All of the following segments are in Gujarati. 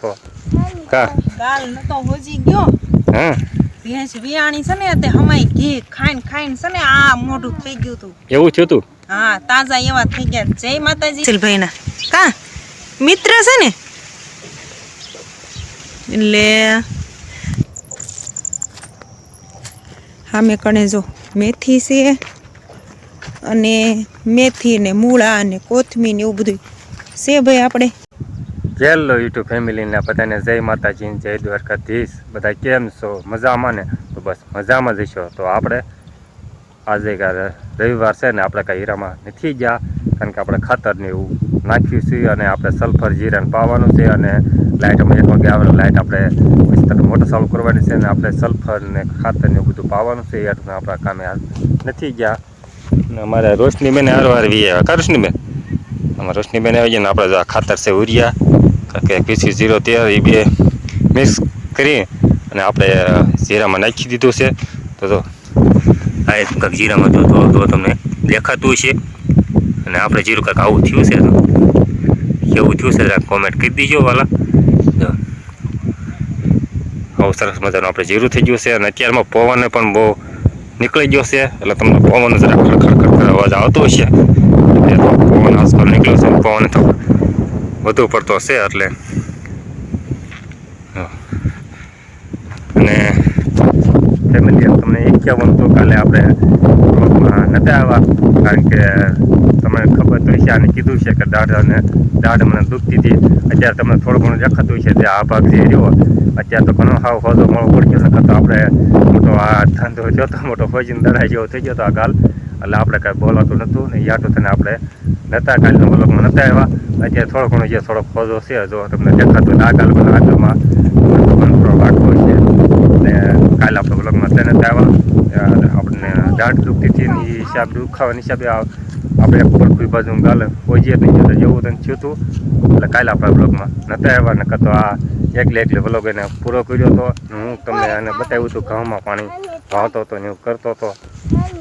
તો કા? ગાલ નતો હોજી ગયો. હા. ભેંસ વિયાણી છે ને તે હમાઈ ઘી ખાઈને ખાઈને છે ને આ મોઢું થઈ ગયું તું. એવું થયું તું? હા તાજા એવા થઈ ગયા. જય માતાજી. ચલભાઈ ના કા? મિત્ર છે ને? એટલે સામે કણે જો મેથી છે અને મેથી ને મૂળા ને કોથમીર ને એવું બધું છે ભાઈ આપણે? હેલો યુટ્યુબ ફેમિલીના બધાને જય માતાજી જય દ્વારકાધીશ. બધા કેમ છો? મજામાં ને? તો બસ મજામાં જઈશો તો આપણે આજે રવિવાર છે ને આપણે કાંઈ હીરામાં નથી ગયા, કારણ કે આપણે ખાતરને એવું નાખ્યું છે અને આપણે સલ્ફર જીરાને પાવાનું છે અને લાઇટ અમે એક વાગે આવે લાઇટ આપણે વિસ્તાર મોટર ચાલુ કરવાની છે અને આપણે સલ્ફર ને ખાતર ને એવું બધું પાવાનું છે એટલે આપણા કામે નથી ગયા. અને અમારે રોશનીબેન હારવાર હાર વાર વી આવ્યા કા રોશની બેન અમારે રોશનીબેન આવી જાય ને આપણે ખાતર છે ઉરિયા. કે પીસી ઝીરો તેર એ બે મિક્સ કરી અને આપણે જીરામાં નાખી દીધું છે. તો જો, આ એક કંઈક જીરામાં તો તો તમને દેખાતું છે અને આપણે જીરું કંઈક આવું થયું છે તો કેવું થયું છે જરા કોમેન્ટ કરી દીજો વાલા. બહુ સરસ મજાનું આપણે જીરું થઈ ગયું છે. અને અત્યારમાં પવન પણ બહુ નીકળી ગયો છે. એટલે તમને પવન જરા ખડખડ ખડખડ અવાજ આવતો હશે. પવન આસપાસ નીકળ્યો છે. પવન તો વધુ પડતો છે એટલે. અને ફેમિલી તમને એક્યાવન તો કાલે આપણે ગ્રુપમાં નતા આવ્યા કારણ કે તમને ખબર તો છે આને કીધું છે કે દાઢ અને દાઢ મને દુખતી હતી અત્યારે તમને થોડું ઘણું દેખાતું છે તે આ ભાગ જે રહ્યો, અત્યારે તો ઘણો હાવ હોદો મળવો પડ્યો, નકર તો આપણે મોટો આ ધંધો જોતો મોટો ફોજીને દડાઈ જેવો થઈ ગયો હતો આ ગાલ. એટલે આપણે કાંઈ બોલાતું નહોતું ને યાટું તને આપણે નતા કાલના બોલકમાં નતા આવ્યા. અત્યારે થોડો ઘણો જે થોડો ફોજો છે જો તમને દેખાતું આગળ પણ આગળમાં થોડો રાખવો છે. ને કાલે આપણે બ્લોગમાં તેને આવ્યા આપણને દાઢ દુખતી હતી ને એ હિસાબ દુખાવાની હિસાબે આપણે કોઈ બાજુ ગાલે પહોંચીએ નહીં. જતો જેવું તને થયું હતું એટલે કાલે આપણા બ્લોગમાં નતા આવ્યા ને તો આ એકલે એકલે બ્લોગ એને પૂરો કર્યો હતો હું તમને એને બતાવ્યું હતું ઘઉંમાં પાણી વાવતો હતો ને એવું કરતો હતો.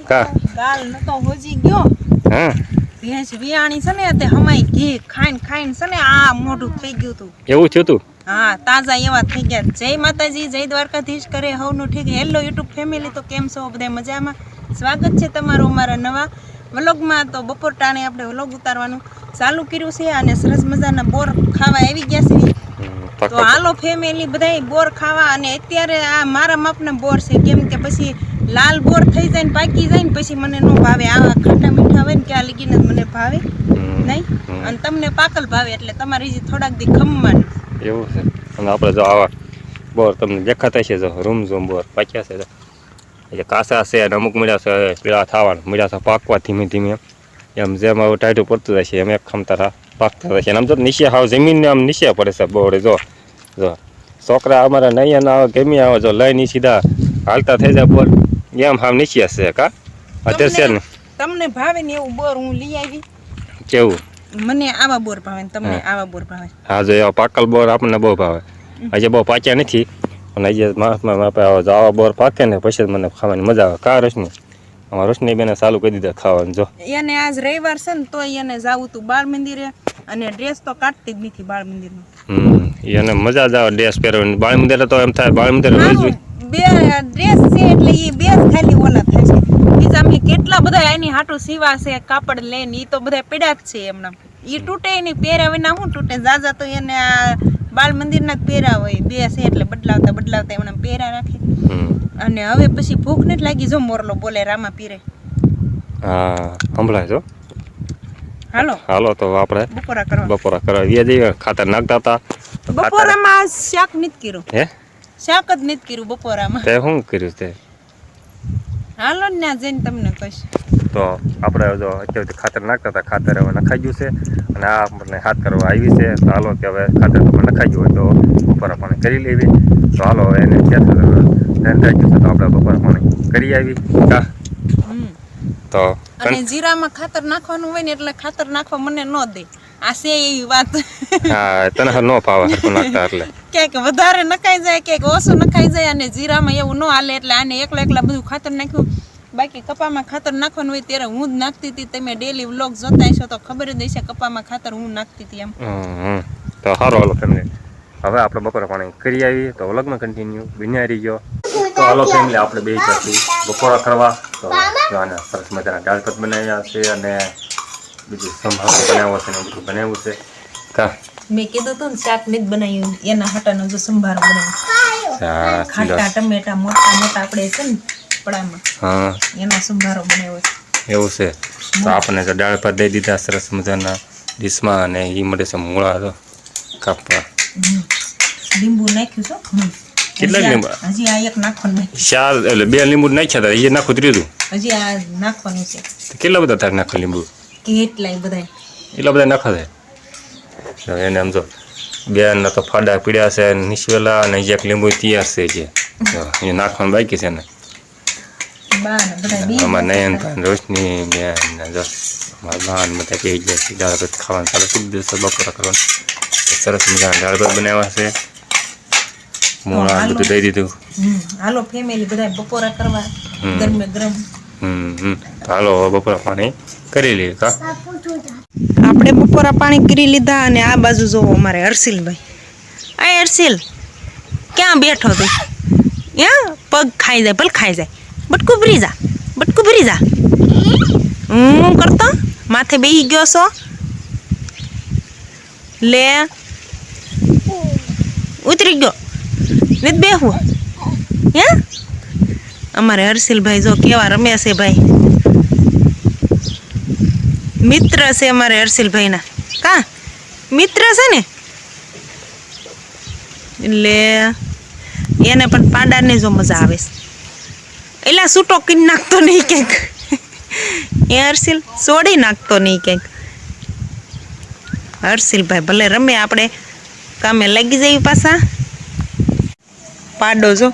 કા? ગાલ નતો હોજી ગયો. હા ભેંસ વિયાણી છે ને તે હમાઈ ઘી ખાઈને ખાઈને છે ને આ મોઢું થઈ ગયું તું. એવું થયું હતું હા તાજા એવા થઈ ગયા. જય માતાજી જય દ્વારકાધીશ કરે હવનું ઠીક. હેલો યુટ્યુબ ફેમિલી તો કેમ છો બધા મજામાં? સ્વાગત છે તમારું અમારા નવા વ્લોગમાં. તો બપોર ટાણે આપણે વ્લોગ ઉતારવાનું ચાલુ કર્યું છે અને સરસ મજાના બોર ખાવા આવી ગયા છે. તો. હાલો ફેમિલી બધા બોર ખાવા. અને અત્યારે આ મારા માપના બોર છે. કેમ કે પછી લાલ બોર થઈ જાય ને પાકી જાય ને પછી મને ન ભાવે. આવા ખાટા મીઠા હોય ને ક્યાં લીગીને જ મને ભાવે. નહીં? અને તમને પાકલ ભાવે એટલે તમારી જે થોડાક દી ખમવાનું. એવું છે. અને આપણે જો આવા બોર તમને દેખાતા છે જો રૂમ ઝૂમ બોર પાક્યા છે. એટલે કાસા છે અને અમુક મળ્યા છે પીળા થવાના મળ્યા છે પાકવા ધીમે ધીમે. એમ જેમ આવું ટાઈટું પડતું જાય છે એમ એક ખમતા પાકતા જાય છે. અને આમ જો નીચે હાવ જમીનને આમ નીચે પડે છે બોર જો. જો. છોકરા અમારા નહીં ના આવે ગમી આવે જો લઈને સીધા હાલતા થઈ જાય બોર. એમ હાવ નીચે છે કા? અત્યારે છે ને. તમને ભાવે ને એવું બોર હું લઈ આવી? કેવું? મને આવા બોર ભાવે ને તમને આવા બોર ભાવે. હા જો એવા પાકલ બોર આપણને બહુ ભાવે. આજે બહુ પાક્યા નથી. અને આજે માસમાં આપણે આવા બોર પાકે ને પછી મને ખાવાની મજા આવે. કા રોશની? અમારા રોશની બેને ચાલુ કરી દીધા ખાવાનું જો. એને આજ રવિવાર છે ને તો એને જાવું તું બાળ મંદિરે અને ડ્રેસ તો કાઢતી જ નથી બાળ મંદિરનો. હમ એને મજા જ આવે ડ્રેસ પહેરવાની. બાળ મંદિરે તો એમ થાય બાળ મંદિરે બે ડ્રેસ છે એટલે એ બે જ ખાલી ઓલા થાય છે. બીજા મેં કેટલા બધા એની હાટું સીવા છે કાપડ લઈને એ તો બધા પીડા જ છે એમના. એ તૂટે નહીં પહેર્યા વિના શું તૂટે? જાજા તો એને આ બાળ મંદિરના પહેરા હોય બે છે એટલે બદલાવતા બદલાવતા એમણે પહેરા રાખે. અને હવે પછી ભૂખ નથી લાગી જો મોરલો બોલે રામા પીરે. હા સંભળાય જો. હાલો. હાલો તો આપણે બપોરા કરવા. બપોરા કરવા. એ જઈએ ખાતર નાખતા હતા. બપોરામાં શાક નથી કર્યું. હે? શાક જ નથી કર્યું બપોરામાં. તે શું કર્યું તે? હાલો ને જઈને તમને કહીશ. તો આપણે જો અત્યારે ખાતર નાખતા હતા ખાતર હવે નખાઈ ગયું છે અને આ આપણને હાથ કરવા આવી છે. તો હાલો કે હવે ખાતર તમે નખાઈ ગયું હોય તો ઉપર પાણી કરી લેવી. તો હાલો હવે એને ક્યાં ધ્યાન છે તો આપણે બપોર પાણી કરી આવી. કા? તો અને જીરામાં ખાતર નાખવાનું હોય ને એટલે ખાતર નાખવા મને ન દે. આ છે એવી વાત. હા તને ન ફાવે હરખું નાખતા એટલે ક્યાંક વધારે નખાઈ જાય ક્યાંક ઓછું નખાઈ જાય અને જીરામાં એવું ન હાલે એટલે આને એકલા એકલા બધું ખાતર નાખ્યું. બાકી કપામાં ખાતર નાખવાનું હોય ત્યારે હું જ નાખતી હતી. તમે ડેલી વ્લોગ જોતા છો તો ખબર જ હશે કપામાં ખાતર હું નાખતી હતી એમ. તો સારું હાલો ફેમિલી હવે આપણે બપોરે પાણી કરી આવીએ તો વ્લોગમાં કન્ટિન્યુ બિન્યા ગયો. તો હાલો ફેમિલી આપણે બે જશું બપોરા કરવા. તો આને સરસ મજાના દાળ ભાત બનાવ્યા છે અને બીજું સંભારો બનાવ્યો છે ને બધું બનાવ્યું છે. કા? મેં કીધું હતું ને શાક નથી બનાવ્યું. એના હાટાનો જો સંભાર બનાવ્યો. હા ખાટા ટમેટા મોટા મોટા આપણે છે ને પડામાં. હા. એનો સંભારો બનાવ્યો છે. એવું છે. તો આપણને તો દાળ પર દઈ દીધા સરસ મજાના ડીશમાં અને એ મળે છે મૂળા તો કાપવા. લીંબુ નાખ્યું છે કેટલા લીંબુ? હજી આ એક નાખવાનું. ચાર એટલે બે લીંબુ નાખ્યા હતા એ નાખું ત્રીજું? હજી આ નાખવાનું છે. કેટલા બધા તાર નાખો લીંબુ? કેટલાય બધા એટલા બધા નખા છે એને આમ જો બેના તો ફાડા પીડ્યા છે નિશવેલા અને એક લીંબુ તૈયાર છે જે. એ નાખવાનું બાકી છે ને. આમાં નયન રોશની બેન ને જો અમારા ભાન બધા કહી ગયા છે દાળ ભાત ખાવાનું ચાલુ. કરી દેશે બપોરા કરવાનું. સરસ મજાના દાળ ભાત બનાવ્યા છે. મૂળા બધું દઈ દીધું. હાલો ફેમિલી બધા બપોરા કરવા. ગરમે ગરમ. હમ હાલો બપોરા પાણી કરી લઈએ, કા? આપણે બપોરા પાણી કરી લીધા અને આ બાજુ જોવો અમારે હર્ષિલભાઈ. આ હર્ષિલ, ક્યાં બેઠો તું? ક્યાં પગ ખાઈ જાય, ભલે ખાઈ જાય. બટકું ભરી જા, બટકું ભરી જા. હું કરતો? માથે બેહી ગયો છો? લે. ઉતરી ગયો. ને બેહું હે અમારે હર્ષિલભાઈ જો કેવા રમે છે ભાઈ. મિત્ર છે અમારે હર્ષિલભાઈના. કા? મિત્ર છે ને? એટલે એને પણ પાડાને જો મજા આવે છે. એલા સૂટો કીન નાખતો નહીં ક્યાંક. એ હર્ષિલ છોડી નાખતો નહીં ક્યાંક. હર્ષિલભાઈ ભલે રમે, આપણે કામે લાગી જઈએ પાછા. પાડો જો.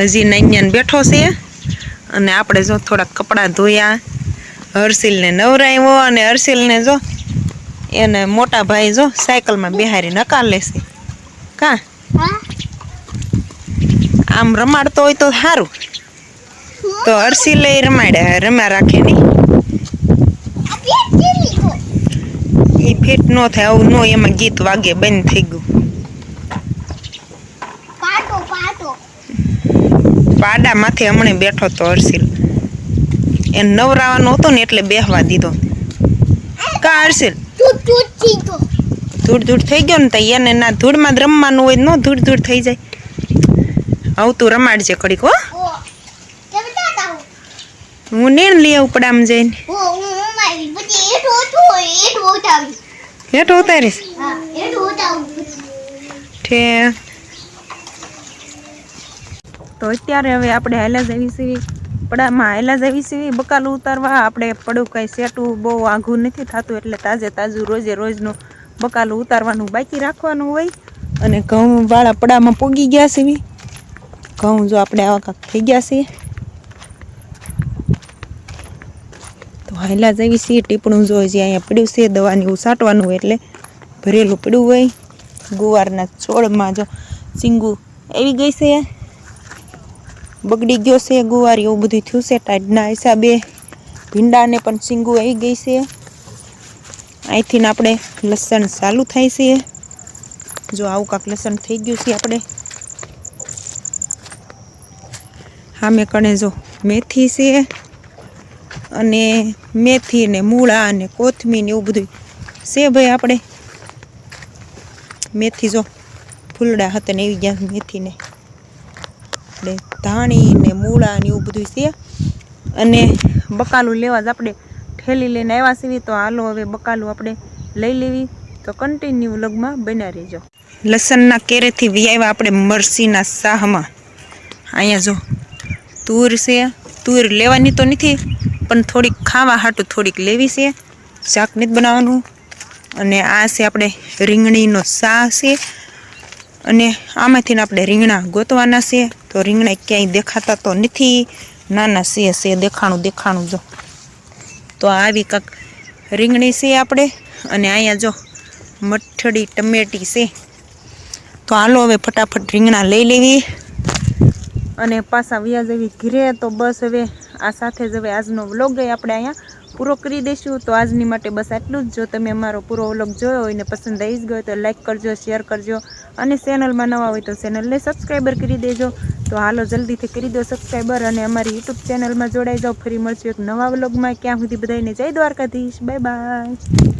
હજી નૈન્યાન બેઠો છે. અને આપણે જો થોડાક કપડાં ધોયા. હર્ષિલને નવરાવ્યો અને હર્ષિલને જો એને મોટા ભાઈ જો સાયકલમાં બિહારી નકાર લેશે. કા? આમ રમાડતો હોય તો સારું તો હર્ષિલે રમાડે રમ્યા રાખે નહીં. એ ફિટ ન થાય આવું ન એમાં ગીત વાગે બંધ થઈ ગયું. પાડા માથે હમણે બેઠો તો હર્ષિલ. એને નવરાવાનો હતો ને એટલે બેહવા દીધો. કા હર્ષિલ? ધૂળ ધૂળ થઈ ગયો. ને તો એને ના ધૂળમાં જ રમવાનું હોય ન ધૂળ ધૂળ થઈ જાય. આવું તું રમાડજે કડીક હો. હું. નેણ લઈ આવું પડામ જઈને. હેઠો ઉતારીશ? ઠે. તો અત્યારે હવે આપણે હાલ્યા જવી સીવી, પડામાં હાલ્યા જવી સીવી બકાલું ઉતારવા. આપણે પડું કાંઈ સેટું બહુ આઘું નથી થતું, એટલે તાજે તાજું રોજે રોજનું બકાલું ઉતારવાનું બાકી રાખવાનું હોય. અને ઘઉં વાળા પડામાં પોગી ગયા સીવી. ઘઉં જો આપણે આવા કાંક થઈ ગયા છે તો હાલ્યા જવી સી ટીપણું જો જે અહીંયા પડ્યું છે, દવાની એવું છાંટવાનું હોય એટલે ભરેલું પડ્યું હોય. ગુવારના છોડમાં જો સિંગુ આવી ગઈ છે. બગડી ગયો છે, ગુવાર એવું બધું થયું છે ટાઈડના હિસાબે. ભીંડાને પણ સિંગુ આવી ગઈ છે. અહીંથી આપણે લસણ ચાલુ થાય છે. જો આવું કાંક લસણ થઈ ગયું છે આપણે. સામે કણે જો મેથી છે અને મેથી ને મૂળા અને કોથમીર એવું બધું છે ભાઈ આપણે. મેથી જો ફૂલડા હતા ને એવી ગયા મેથીને. ધાણી ને મૂળા ને એવું બધું છે. અને બકાલું લેવા જ આપણે ઠેલી લઈને આવ્યા છીએ તો હાલો હવે બકાલું આપણે લઈ લેવી. તો કન્ટિન્યુ લગમાં બન્યા રહેજો. લસણના કેરેથી વ્યાવ્યા આપણે મરસીના શાહમાં. અહીંયા જો તુર છે. તુર લેવાની તો નથી, પણ થોડીક ખાવા હાટું થોડીક લેવી છે. શાક નથી બનાવવાનું. અને આ છે આપણે રીંગણીનો શાહ છે. અને આમાંથી આપણે રીંગણા ગોતવાના છે. તો રીંગણા ક્યાંય દેખાતા તો નથી. નાના છે છે, દેખાણું દેખાણું જો. તો આવી કાંક રીંગણી છે આપણે. અને અહીંયા જો મઠડી ટમેટી છે. તો હાલો હવે ફટાફટ રીંગણા લઈ લેવી. અને પાછા વ્યાજ એવી ઘીરે તો બસ હવે આ સાથે જ હવે આજનો વ્લોગ આપણે અહીંયા પૂરો કરી દઈશું. તો આજની માટે બસ આટલું જ. જો તમે અમારો પૂરો વ્લોગ જોયો હોય ને પસંદ આવી જ ગયો તો લાઈક કરજો, શેર કરજો અને ચેનલમાં નવા હોય તો ચેનલને સબસ્ક્રાઈબર કરી દેજો. તો હાલો જલ્દીથી કરી દો સબસ્ક્રાઈબર અને અમારી યુટ્યુબ ચેનલમાં જોડાઈ જાઓ. ફરી મળશું એક નવા વ્લોગમાં. ક્યાં સુધી બધાને જય દ્વારકાધીશ. Bye bye.